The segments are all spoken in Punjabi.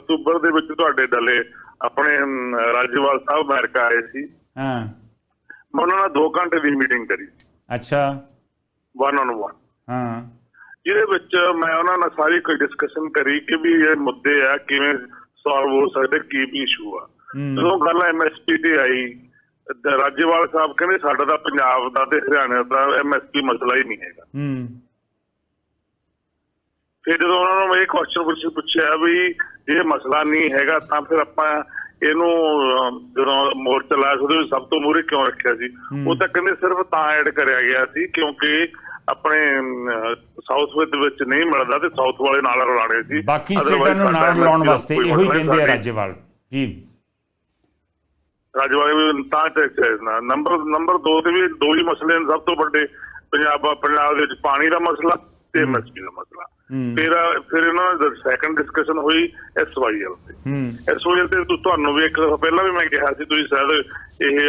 ਅਕਤੂਬਰ ਦੇ ਵਿੱਚ ਤੁਹਾਡੇ ਡਲੇ ਆਪਣੇ ਰਾਜੇਵਾਲ ਸਾਹਿਬ ਅਮਰੀਕਾ ਆਏ ਸੀ। ਹਾਂ। ਮੈਂ ਉਹਨਾਂ ਨਾਲ 2 ਘੰਟੇ ਦੀ ਮੀਟਿੰਗ ਕਰੀ। ਅੱਛਾ। ਵਨ ਔਨ ਵਨ ਹਾਂ। ਜਿਹਦੇ ਵਿੱਚ ਮੈਂ ਉਹਨਾਂ ਨਾਲ ਸਾਰੀ ਕੋਈ ਡਿਸਕਸ਼ਨ ਕਰੀ ਕਿ ਵੀ ਇਹ ਮੁੱਦੇ ਆ ਕਿਵੇਂ ਸੋਲਵ ਹੋ ਸਕਦੇ ਕੀ ਵੀ ਇਸ਼ੂ ਆ। ਜਦੋਂ ਗੱਲ ਐਮਐਸਪੀ ਤੇ ਆਈ ਰਾਜੇਵਾਲ ਸਾਹਿਬ ਕਹਿੰਦੇ ਸਾਡਾ ਤਾਂ ਪੰਜਾਬ ਦਾ ਤੇ ਹਰਿਆਣਾ ਦਾ ਐਮਐਸਪੀ ਮਸਲਾ ਹੀ ਨਹੀਂ ਹੈਗਾ। ਹੂੰ। ਫਿਰ ਜਦੋਂ ਉਹਨਾਂ ਨੂੰ ਇਹ ਕੁਐਸਚਨ ਪੁੱਛਿਆ ਵੀ ਇਹ ਮਸਲਾ ਨਹੀਂ ਹੈਗਾ ਤਾਂ ਫਿਰ ਆਪਾਂ ਇਹਨੂੰ ਜਦੋਂ ਮੋਰਚਾ ਲਾਇਆ ਸੀ ਸਭ ਤੋਂ ਮੂਹਰੇ ਕਿਉਂ ਰੱਖਿਆ ਸੀ? ਉਹ ਤਾਂ ਕਹਿੰਦੇ ਸਿਰਫ ਤਾਂ ਐਡ ਕਰਿਆ ਗਿਆ ਸੀ ਕਿਉਂਕਿ ਆਪਣੇ ਸਾਊਥ ਵਿੱਚ ਵਿੱਚ ਨਹੀਂ ਮਿਲਦਾ ਤੇ ਸਾਊਥ ਵਾਲੇ ਨਾਲ ਰਲਾਣੇ ਸੀ। ਬਾਕੀ ਸਟੇਟਾਂ ਨੂੰ ਨਾਲ ਲਾਉਣ MSP ਦਾ ਵਾਸਤੇ ਇਹੋ ਹੀ ਕਹਿੰਦੇ ਆ ਰਾਜੇਵਾਲ। ਜੀ। ਰਾਜਵਾੜੇ ਵੀ ਤਾਂ ਟੈਕਸ ਨਾ। ਨੰਬਰ ਨੰਬਰ 2 ਤੇ ਵੀ ਦੋ ਹੀ ਮਸਲੇ ਨੇ ਸਭ ਤੋਂ ਵੱਡੇ ਪੰਜਾਬ ਪੰਜਾਬ ਦੇ ਵਿੱਚ ਪਾਣੀ ਦਾ ਮਸਲਾ ਤੇ ਐਮਐਸਪੀ ਦਾ ਮਸਲਾ। ਫਿਰ ਫਿਰ ਇਹਨਾਂ ਦਾ ਸੈਕੰਡ ਡਿਸਕਸ਼ਨ ਹੋਈ ਐਸਵਾਈਐਲ ਤੇ। ਐਸਵਾਈਐਲ ਤੇ ਤੁਹਾਨੂੰ ਵੀ ਇੱਕ ਪਹਿਲਾਂ ਵੀ ਮੈਂ ਕਿਹਾ ਸੀ ਤੁਸੀਂ ਸ਼ਾਇਦ ਇਹ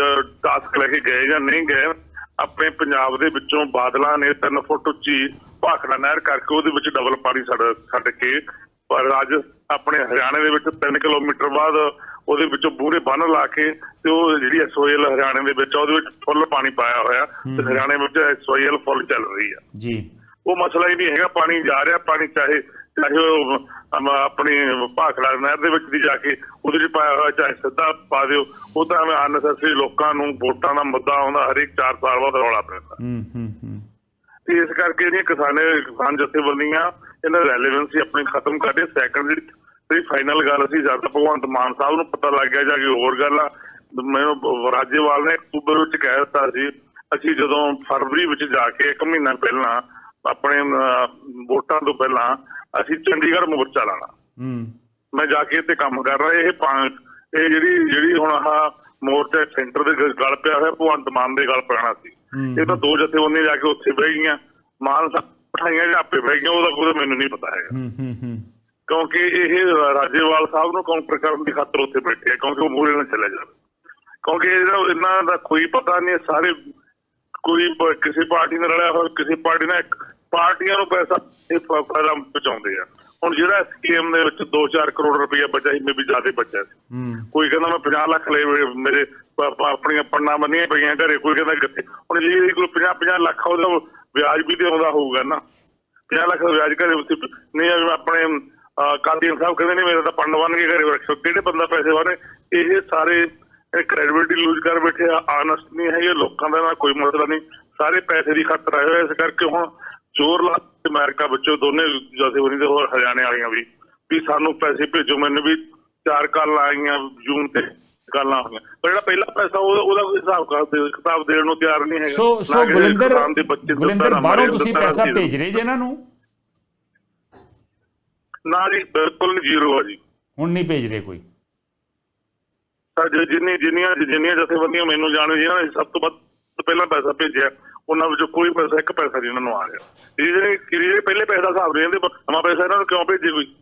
ਟਾਸਕ ਲੈ ਕੇ ਗਏ ਜਾਂ ਨਹੀਂ ਗਏ ਆਪਣੇ ਪੰਜਾਬ ਦੇ ਵਿੱਚੋਂ ਬਾਦਲਾਂ ਨੇ 3 ਫੁੱਟ ਉੱਚੀ ਭਾਖੜਾ ਨਹਿਰ ਕਰਕੇ ਉਹਦੇ ਵਿੱਚ ਡਬਲ ਪਾਣੀ ਛੱਡ ਛੱਡ ਕੇ ਪਰ ਅੱਜ ਆਪਣੇ ਹਰਿਆਣੇ ਦੇ ਵਿੱਚ 3 ਕਿਲੋਮੀਟਰ ਬਾਅਦ ਉਹਦੇ ਵਿੱਚੋਂ ਬੂਰੇ ਬੰਨ ਲਾ ਕੇ ਤੇ ਉਹ ਜਿਹੜੀ ਐਸਓਐਲ ਹਰਿਆਣੇ ਦੇ ਵਿੱਚ ਉਹਦੇ ਵਿੱਚ ਫੁੱਲ ਪਾਣੀ ਪਾਇਆ ਹੋਇਆ। ਤੇ ਹਰਿਆਣੇ ਵਿੱਚ ਐਸਓਐਲ ਫੁੱਲ ਚੱਲ ਰਹੀ ਆ। ਜੀ। ਉਹ ਮਸਲਾ ਹੀ ਨਹੀਂ ਹੈਗਾ ਪਾਣੀ ਜਾ ਰਿਹਾ ਪਾਣੀ ਚਾਹੇ ਚਾਹੇ ਉਹ ਆਪਣੀ ਭਾਖੜਾ ਨਹਿਰ ਦੇ ਵਿੱਚ ਦੀ ਜਾ ਕੇ ਉਹਦੇ ਵਿੱਚ ਪਾਇਆ ਹੋਇਆ ਚਾਹੇ ਸਿੱਧਾ ਪਾ ਦਿਓ ਉਹ ਤਾਂ ਅਨਸੈਸਰੀ ਲੋਕਾਂ ਨੂੰ ਵੋਟਾਂ ਦਾ ਮੁੱਦਾ ਆਉਂਦਾ ਹਰੇਕ 4 ਸਾਲ ਬਾਅਦ ਰੌਲਾ ਪੈਂਦਾ। ਹੂੰ ਹੂੰ ਹੂੰ। ਤੇ ਇਸ ਕਰਕੇ ਜਿਹੜੀਆਂ ਕਿਸਾਨੇ ਕਿਸਾਨ ਜਥੇਬੰਦੀਆਂ ਇਹਨਾਂ ਰੈਲੇਵੈਂਸੀ ਆਪਣੀ ਖਤਮ ਕਰਦੇ ਸੈਕੰਡ ਜਿਹੜੀ ਫਾਈਨਲ ਗੱਲ ਸੀ ਜਦ ਭਗਵੰਤ ਮਾਨ ਸਾਹਿਬ ਨੂੰ ਪਤਾ ਲੱਗ ਗਿਆ ਜਾਂ ਕਿ ਹੋਰ ਗੱਲ ਆ ਮੈਨੂੰ ਰਾਜੇਵਾਲ ਨੇ ਅਕਤੂਬਰ ਵਿੱਚ ਕਹਿ ਦਿੱਤਾ ਸੀ ਅਸੀਂ ਜਦੋਂ ਫਰਵਰੀ ਵਿੱਚ ਜਾ ਕੇ ਇੱਕ ਮਹੀਨਾ ਪਹਿਲਾਂ ਆਪਣੇ ਵੋਟਾਂ ਤੋਂ ਪਹਿਲਾਂ ਅਸੀਂ ਚੰਡੀਗੜ੍ਹ ਮੋਰਚਾ ਲਾਣਾ। ਹੂੰ। ਮੈਂ ਜਾ ਕੇ ਇੱਥੇ ਕੰਮ ਕਰ ਰਿਹਾ। ਇਹ ਪੰਜ ਇਹ ਜਿਹੜੀ ਜਿਹੜੀ ਹੁਣ ਆਹ ਮੋਰਚਾ ਸੈਂਟਰ ਦੇ ਗਲ ਪਿਆ ਹੋਇਆ ਭਗਵੰਤ ਮਾਨ ਦੇ ਗਲ ਪੈਣਾ ਸੀ। ਇਹ ਤਾਂ ਦੋ ਜਥੇਬੰਦੀਆਂ ਜਾ ਕੇ ਉੱਥੇ ਬਹਿ ਗਈਆਂ। ਮਾਨ ਸਾਹਿਬ ਪਠਾਈਆਂ ਜਾਂ ਆਪੇ ਬਹਿ ਗਈਆਂ ਉਹਦਾ ਪੂਰਾ ਮੈਨੂੰ ਨਹੀਂ ਪਤਾ ਹੈਗਾ। ਹੂੰ ਹੂੰ ਹੂੰ। ਕਿਉਂਕਿ ਇਹ ਰਾਜੇਵਾਲ ਸਾਹਿਬ ਨੂੰ ਕਾਊਂਟਰ ਕਰਨ ਦੀ ਖਾਤਰ ਉੱਥੇ ਬੈਠੇ ਆ ਕਿਉਂਕਿ ਉਹ ਮੂਹਰੇ ਨਾਲ ਚਲੇ ਜਾਣ। ਕਿਉਂਕਿ ਇਹਨਾਂ ਦਾ ਕੋਈ ਪਤਾ ਨਹੀਂ ਸਾਰੇ ਕੋਈ ਕਿਸੇ ਪਾਰਟੀ ਨਾਲ ਰਲਿਆ ਹੋਇਆ ਕਿਸੇ ਪਾਰਟੀ ਨਾਲ ਇੱਕ- ਪਾਰਟੀਆਂ ਨੂੰ ਪੈਸਾ ਇਹ ਫਾਇਦਾ ਪਹੁੰਚਾਉਂਦੇ ਆ। ਹੁਣ ਜਿਹੜਾ ਸਕੀਮ ਦੇ ਵਿੱਚ 2-4 ਕਰੋੜ ਰੁਪਏ ਬਚਿਆ ਸੀ ਮੇ ਵੀ ਜ਼ਿਆਦਾ ਬਚਿਆ ਸੀ। ਕੋਈ ਕਹਿੰਦਾ ਮੈਂ 50 ਲੱਖ ਹੋਏ ਮੇਰੇ ਆਪਣੀਆਂ ਪੰਨਾ ਬੰਨੀਆਂ ਪਈਆਂ ਘਰੇ ਕੋਈ ਕਹਿੰਦਾ ਕਿੱਥੇ। ਹੁਣ ਜੇ ਕੋਈ 50 50 ਲੱਖ ਉਹਦਾ ਵਿਆਜ ਵੀ ਤੇ ਆਉਂਦਾ ਹੋਊਗਾ ਨਾ। 50 ਲੱਖ ਦਾ ਵਿਆਜ ਘਰੇ ਉੱਤੇ ਨਹੀਂ ਆਪਣੇ ਕਾਦੀਨ ਸਾਹਿਬ ਕਹਿੰਦੇ ਨੇ ਮੇਰਾ ਤਾਂ ਪੰਡ ਬਣ ਕੇ ਘਰੇ ਰੱਖੋ ਕਿਹੜੇ ਬੰਦਾ ਪੈਸੇ ਵਾਰੇ ਇਹ ਸਾਰੇ ਕ੍ਰੈਡੀਬਿਲਿਟੀ ਲੂਜ਼ ਕਰ ਬੈਠੇ ਆ ਆਨੈਸਟ ਨਹੀਂ ਹੈਗੇ ਲੋਕਾਂ ਦਾ ਨਾ ਕੋਈ ਮਸਲਾ ਨਹੀਂ। ਸਾਰੇ ਪੈਸੇ ਦੀ ਖਾਤਰ ਆਏ ਹੋਏ ਇਸ ਕਰਕੇ ਹੁਣ ਜ਼ੋਰ ਲਾ ਅਮਰੀਕਾ ਵਿੱਚੋਂ ਦੋਨੇ ਜਥੇਬੰਦੀ ਦੇ ਹੋਰ ਹਰਿਆਣੇ ਵਾਲੀਆਂ ਵੀ ਵੀ ਸਾਨੂੰ ਪੈਸੇ ਭੇਜੋ ਮੈਨੂੰ ਵੀ ਚਾਰ ਕਾਲ ਆਈਆਂ ਜੂਨ ਤੇ ਕਾਲਾਂ ਹੋਈਆਂ। ਪਰ ਜਿਹੜਾ ਪਹਿਲਾ ਪੈਸਾ ਉਹ- ਉਹਦਾ ਕੋਈ ਹਿਸਾਬ ਕਰ ਦੇ ਕਿਤਾਬ ਦੇਣ ਨੂੰ ਤਿਆਰ ਨਹੀਂ ਹੈਗਾ। ਸੋ ਸੋ ਗੁਲਿੰਦਰ ਗੁਲਿੰਦਰ ਬਾਹਰੋਂ ਤੁਸੀਂ ਪੈਸਾ। ਭੇਜ ਰਹੇ ਜੇ ਇਹਨਾਂ ਨੂੰ? ਨਾ ਜੀ ਬਿਲਕੁਲ ਜ਼ੀਰੋ ਆ ਜੀ। ਹੁਣ ਨਹੀਂ ਭੇਜ ਰਹੇ ਕੋਈ। ਜਿੰਨੀ ਜਿੰਨੀਆਂ ਜਿੰਨੀਆਂ ਜਥੇਬੰਦੀਆਂ ਮੈਨੂੰ ਜਾਣ ਜਿਨ੍ਹਾਂ ਨੇ ਸਭ ਤੋਂ ਵੱਧ ਪਹਿਲਾਂ ਪੈਸਾ ਭੇਜਿਆ। ਉਹਨਾਂ ਵਿੱਚੋਂ ਕੋਈ ਪੈਸਾ ਇੱਕ ਪੈਸਾ ਨਹੀਂ ਇਹਨਾਂ ਨੂੰ ਆ ਰਿਹਾ। ਜਿਹੜੇ ਜਿਹੜੇ ਪਹਿਲੇ ਪੈਸੇ ਦਾ ਹਿਸਾਬ ਨਹੀਂ ਦਿੰਦੇ ਨਵਾਂ ਪੈਸਾ ਇਹਨਾਂ ਨੂੰ ਕਿਉਂ ਭੇਜੇ ਕੋਈ?